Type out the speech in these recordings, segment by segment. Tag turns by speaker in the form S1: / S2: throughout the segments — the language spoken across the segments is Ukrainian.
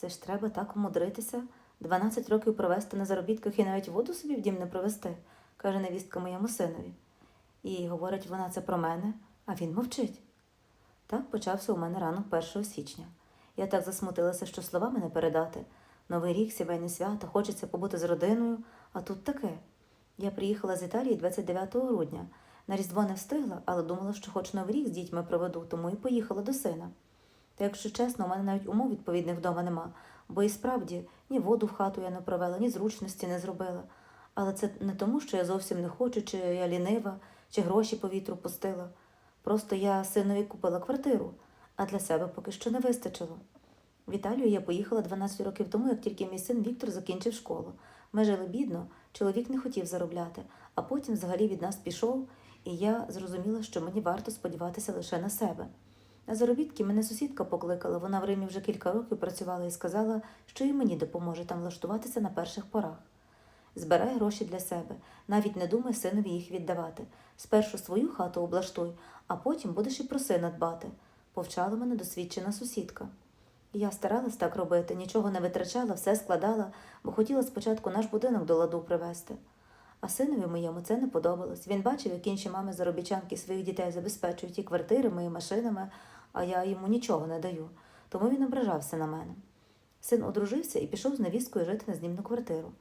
S1: Це ж треба так умудритися, 12 років провести на заробітках і навіть воду собі в дім не провести, каже невістка моєму синові. І говорить вона це про мене, а він мовчить. Так почався у мене ранок 1 січня. Я так засмутилася, що словами не передати. Новий рік, сімейне свято, хочеться побути з родиною, а тут таке. Я приїхала з Італії 29 грудня. На Різдво не встигла, але думала, що хоч новий рік з дітьми проведу, тому і поїхала до сина. Та якщо чесно, у мене навіть умов відповідних вдома нема, бо і справді ні воду в хату я не провела, ні зручності не зробила. Але це не тому, що я зовсім не хочу, чи я лінива, чи гроші по вітру пустила. Просто я синові купила квартиру, а для себе поки що не вистачило. В Італію я поїхала 12 років тому, як тільки мій син Віктор закінчив школу. Ми жили бідно, чоловік не хотів заробляти, а потім взагалі від нас пішов, і я зрозуміла, що мені варто сподіватися лише на себе. На заробітки мене сусідка покликала, вона в Римі вже кілька років працювала і сказала, що і мені допоможе там влаштуватися на перших порах. Збирай гроші для себе, навіть не думай синові їх віддавати. Спершу свою хату облаштуй, а потім будеш і про сина дбати, повчала мене досвідчена сусідка. Я старалась так робити, нічого не витрачала, все складала, бо хотіла спочатку наш будинок до ладу привезти. А синові моєму це не подобалось. Він бачив, як інші мами заробітчанки своїх дітей забезпечують і квартирами, і машинами, а я йому нічого не даю. Тому він ображався на мене. Син одружився і пішов з невісткою жити на знімну квартиру.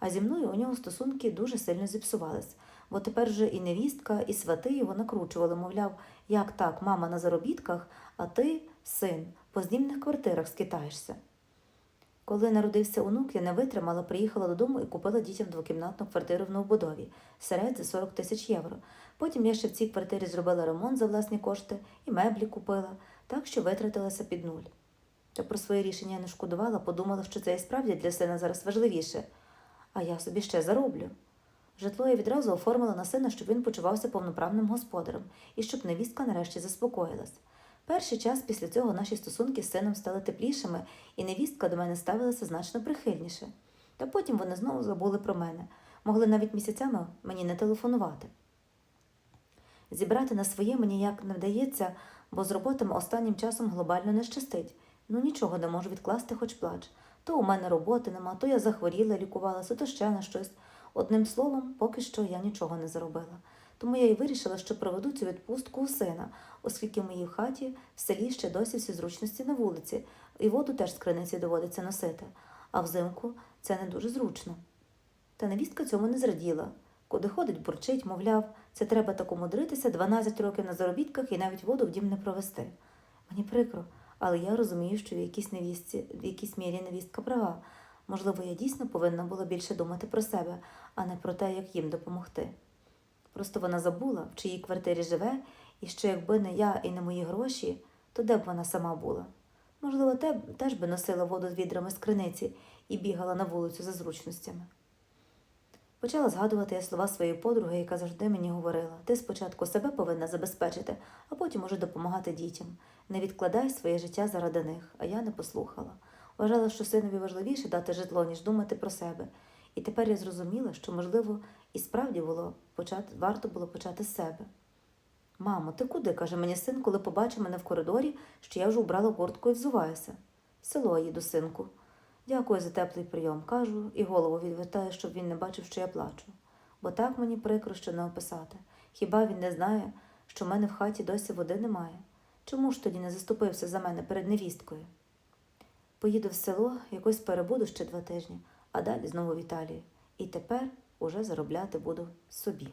S1: А зі мною у нього стосунки дуже сильно зіпсувались, бо тепер же і невістка, і свати його накручували, мовляв, як так, мама на заробітках, а ти, син, по знімних квартирах скитаєшся. Коли народився онук, я не витримала, приїхала додому і купила дітям двокімнатну квартиру в новобудові, серед за 40 тисяч євро. Потім я ще в цій квартирі зробила ремонт за власні кошти і меблі купила, так що витратилася під нуль. Та про своє рішення не шкодувала, подумала, що це і справді для сина зараз важливіше, а я собі ще зароблю. Житло я відразу оформила на сина, щоб він почувався повноправним господарем і щоб невістка нарешті заспокоїлась. Перший час після цього наші стосунки з сином стали теплішими, і невістка до мене ставилася значно прихильніше. Та потім вони знову забули про мене, могли навіть місяцями мені не телефонувати. Зібрати на своє мені ніяк не вдається, бо з роботами останнім часом глобально не щастить. Ну нічого не можу відкласти, хоч плач. То у мене роботи нема, то я захворіла, лікувалася, то ще на щось. Одним словом, поки що я нічого не заробила. Тому я й вирішила, що проведу цю відпустку у сина, оскільки в моїй хаті в селі ще досі всі зручності на вулиці, і воду теж з криниці доводиться носити, а взимку це не дуже зручно. Та невістка цьому не зраділа. Куди ходить, бурчить, мовляв, це треба так умудритися 12 років на заробітках і навіть воду в дім не провести. Мені прикро, але я розумію, що в якійсь невістці, в якійсь мірі невістка права. Можливо, я дійсно повинна була більше думати про себе, а не про те, як їм допомогти. Просто вона забула, в чиїй квартирі живе, і що якби не я і не мої гроші, то де б вона сама була? Можливо, те, теж би носила воду з відрами з криниці і бігала на вулицю за зручностями. Почала згадувати я слова своєї подруги, яка завжди мені говорила: ти спочатку себе повинна забезпечити, а потім уже допомагати дітям. Не відкладай своє життя заради них, а я не послухала. Вважала, що синові важливіше дати житло, ніж думати про себе. І тепер я зрозуміла, що, можливо, і справді було почати, варто було почати з себе. Мамо, ти куди? каже мені син, коли побачив мене в коридорі, що я вже убрала куртку і взуваюся. Село їду, синку. Дякую за теплий прийом, кажу, і голову відвертаю, щоб він не бачив, що я плачу. Бо так мені прикро, що не описати. Хіба він не знає, що в мене в хаті досі води немає? Чому ж тоді не заступився за мене перед невісткою? Поїду в село, якось перебуду ще два тижні, а далі знову в Італію. І тепер уже заробляти буду собі.